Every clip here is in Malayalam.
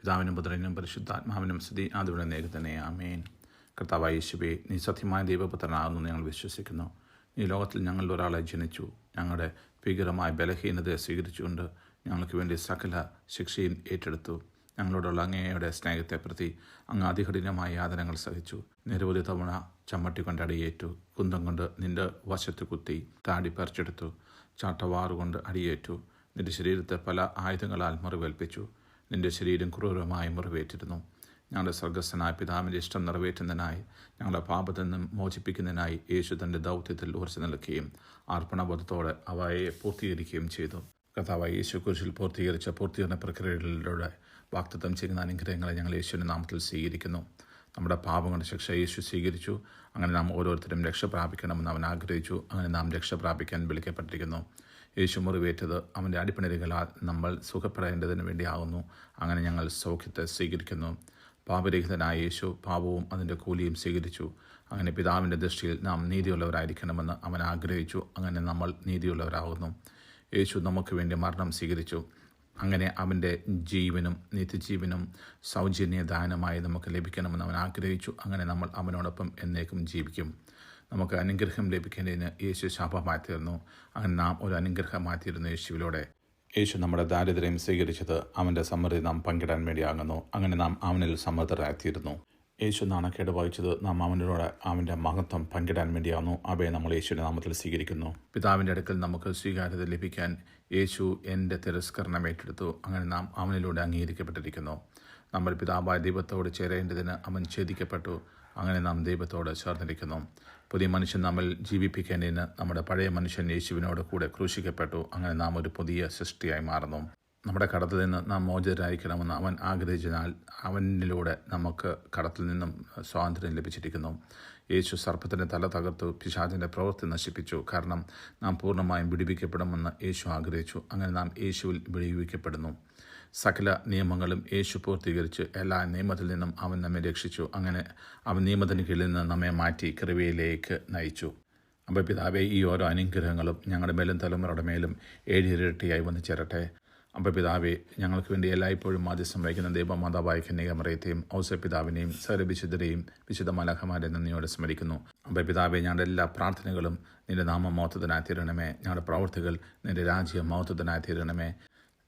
പിതാവിനും പുത്രനും പരിശുദ്ധാത്മാവിനും സ്ഥിതി അതിവിടെ നേരി തന്നെ ആമേൻ. കർത്താവായ യേശുവെ നീ സത്യമായ ദൈവപുത്രനാകുന്നു ഞങ്ങൾ വിശ്വസിക്കുന്നു. ഈ ലോകത്തിൽ ഞങ്ങളിൽ ഒരാളെ ജനിച്ചു. ഞങ്ങളുടെ ഭീകരമായ ബലഹീനതയെ സ്വീകരിച്ചുകൊണ്ട് ഞങ്ങൾക്ക് വേണ്ടി സകല ശിക്ഷയും ഏറ്റെടുത്തു. ഞങ്ങളോടുള്ള അങ്ങേയുടെ സ്നേഹത്തെ പ്രതി അങ്ങ് അതികഠിനമായ യാതനകൾ സഹിച്ചു. നിരവധി തവണ ചമ്മട്ടി കൊണ്ട് അടിയേറ്റു. കുന്തം കൊണ്ട് നിന്റെ വശത്ത് കുത്തി താടി പറിച്ചെടുത്തു. ചാട്ടവാറുകൊണ്ട് അടിയേറ്റു. നിന്റെ ശരീരത്തെ പല ആയുധങ്ങളാൽ മുറിവേൽപ്പിച്ചു. നിന്റെ ശരീരം ക്രൂരമായി മുറിവേറ്റിരുന്നു. ഞങ്ങളുടെ സ്വർഗസ്ഥനായ പിതാവിന്റെ ഇഷ്ടം നിറവേറ്റുന്നതിനായി ഞങ്ങളുടെ പാപത്തിൽ നിന്നും മോചിപ്പിക്കുന്നതിനായി യേശു തന്റെ ദൗത്യത്തിൽ ഉറച്ചു നിൽക്കുകയും അർപ്പണബോധത്തോടെ അവയെ പൂർത്തീകരിക്കുകയും ചെയ്തു. കഥാവായി യേശു കുരിശിൽ പൂർത്തീകരിച്ച പൂർത്തീകരണ പ്രക്രിയകളിലൂടെ വാക്തത്വം ചെയ്യുന്ന അനുഗ്രഹങ്ങളെ ഞങ്ങൾ യേശുവിന്റെ നാമത്തിൽ സ്വീകരിക്കുന്നു. നമ്മുടെ പാപങ്ങളുടെ ശിക്ഷ യേശു സ്വീകരിച്ചു. അങ്ങനെ നാം ഓരോരുത്തരും രക്ഷ പ്രാപിക്കണമെന്ന് അവൻ ആഗ്രഹിച്ചു. അങ്ങനെ നാം രക്ഷ പ്രാപിക്കാൻ വിളിക്കപ്പെട്ടിരിക്കുന്നു. യേശു മുറിവേറ്റത് അവന്റെ അടിപ്പണരികളാൽ നമ്മൾ സുഖപ്പെടേണ്ടതിന് വേണ്ടിയാകുന്നു. അങ്ങനെ ഞങ്ങൾ സൗഖ്യത്തെ സ്വീകരിക്കുന്നു. പാപരഹിതനായ യേശു പാപവും അതിന്റെ കൂലിയും സ്വീകരിച്ചു. അങ്ങനെ പിതാവിന്റെ ദൃഷ്ടിയിൽ നാം നീതിയുള്ളവരായിരിക്കണമെന്ന് അവൻ ആഗ്രഹിച്ചു. അങ്ങനെ നമ്മൾ നീതിയുള്ളവരാകുന്നു. യേശു നമുക്ക് വേണ്ടി മരണം സ്വീകരിച്ചു. അങ്ങനെ അവന്റെ ജീവനും നിത്യജീവനും സൗജന്യ ദാനമായി നമുക്ക് ലഭിക്കണമെന്ന് അവൻ ആഗ്രഹിച്ചു. അങ്ങനെ നമ്മൾ അവനോടൊപ്പം എന്നേക്കും ജീവിക്കും. നമുക്ക് അനുഗ്രഹം ലഭിക്കേണ്ടതിന് യേശു ശാപമായി തീർന്നു അങ്ങനെ നാം ഒരു അനുഗ്രഹമായി തീരുന്നു യേശുവിലൂടെ. യേശു നമ്മുടെ ദാരിദ്ര്യം സ്വീകരിച്ചത് അവന്റെ സമൃദ്ധി നാം പങ്കിടാൻ വേണ്ടിയാകുന്നു. അങ്ങനെ നാം അവനിൽ സമൃദ്ധരായിത്തീരുന്നു യേശു നാണക്കേട് വഹിച്ചത് നാം അവനോട് അവന്റെ മഹത്വം പങ്കിടാൻ വേണ്ടിയാകുന്നു. അവയെ നമ്മൾ യേശുവിന്റെ നാമത്തിൽ സ്വീകരിക്കുന്നു. പിതാവിന്റെ അടുക്കൽ നമുക്ക് സ്വീകാര്യത ലഭിക്കാൻ യേശു എന്റെ തിരസ്കരണം ഏറ്റെടുത്തു. അങ്ങനെ നാം അവനിലൂടെ അംഗീകരിക്കപ്പെട്ടിരിക്കുന്നു. നമ്മൾ പിതാവായ ദൈവത്തോട് ചേരേണ്ടതിന് അവൻ ഛേദിക്കപ്പെട്ടു. അങ്ങനെ നാം ദൈവത്തോട് ചേർന്നിരിക്കുന്നു. പുതിയ മനുഷ്യൻ നമ്മൾ ജീവിപ്പിക്കേണ്ടതിന് നമ്മുടെ പഴയ മനുഷ്യൻ യേശുവിനോട് കൂടെ ക്രൂശിക്കപ്പെട്ടു. അങ്ങനെ നാം ഒരു പുതിയ സൃഷ്ടിയായി മാറുന്നു. നമ്മുടെ കടത്തിൽ നിന്ന് നാം മോചിതരായിരിക്കണമെന്ന് അവൻ ആഗ്രഹിച്ചതിനാൽ അവനിലൂടെ നമുക്ക് കടത്തിൽ നിന്നും സ്വാതന്ത്ര്യം ലഭിച്ചിരിക്കുന്നു. യേശു സർപ്പത്തിന്റെ തല തകർത്തു പിശാചിന്റെ പ്രവൃത്തി നശിപ്പിച്ചു. കാരണം നാം പൂർണമായും വിടിവിക്കപ്പെടുമെന്ന് യേശു ആഗ്രഹിച്ചു. അങ്ങനെ നാം യേശുവിൽ വിടുവിക്കപ്പെടുന്നു. സകല നിയമങ്ങളും യേശു പൂർത്തീകരിച്ച് എല്ലാ നിയമത്തിൽ നിന്നും അവൻ നമ്മെ രക്ഷിച്ചു. അങ്ങനെ അവൻ നിയമത്തിന് കീഴിൽ നിന്ന് നമ്മെ മാറ്റി കൃപയിലേക്ക് നയിച്ചു. അപ്പോൾ പിതാവെ ഈ ഓരോ അനുഗ്രഹങ്ങളും ഞങ്ങളുടെ മേലും തലമുറയുടെ മേലും ഏഴിരട്ടിയായി വന്നു ചേരട്ടെ. അപ്പോൾ പിതാവെ ഞങ്ങൾക്ക് വേണ്ടി എല്ലായ്പ്പോഴും മാധ്യസ്ഥം വഹിക്കുന്ന ദൈവമാതാവായ കന്യകമറിയത്തെയും ഔസ പിതാവിനെയും സകലവിശുദ്ധരെയും വിശുദ്ധ മലഹമാരെ നന്ദിയോടെ സ്മരിക്കുന്നു. അപ്പോൾ പിതാവെ ഞങ്ങളുടെ എല്ലാ പ്രാർത്ഥനകളും നിന്റെ നാമ മഹത്വത്തിനായി തീരണമേ. ഞങ്ങളുടെ പ്രവൃത്തികൾ നിന്റെ രാജ്യ മഹത്വത്തിനായി തീരണമേ.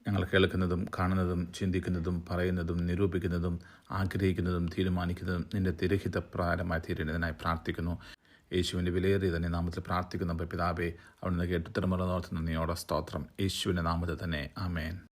ഞങ്ങൾ കേൾക്കുന്നതും കാണുന്നതും ചിന്തിക്കുന്നതും പറയുന്നതും നിരൂപിക്കുന്നതും ആഗ്രഹിക്കുന്നതും തീരുമാനിക്കുന്നതും നിന്റെ തിരഹിത പ്രകാരമായി തീരുന്നതിനായി പ്രാർത്ഥിക്കുന്നു. യേശുവിന്റെ വിലയേറിയ തന്നെ നാമത്തിൽ പ്രാർത്ഥിക്കുന്ന. പിതാവെ അവിടുന്ന് കേട്ടുത്തരമുറ നോർത്തുന്ന നീയോടെ സ്തോത്രം. യേശുവിന്റെ നാമത്തിൽ തന്നെ. ആമേൻ.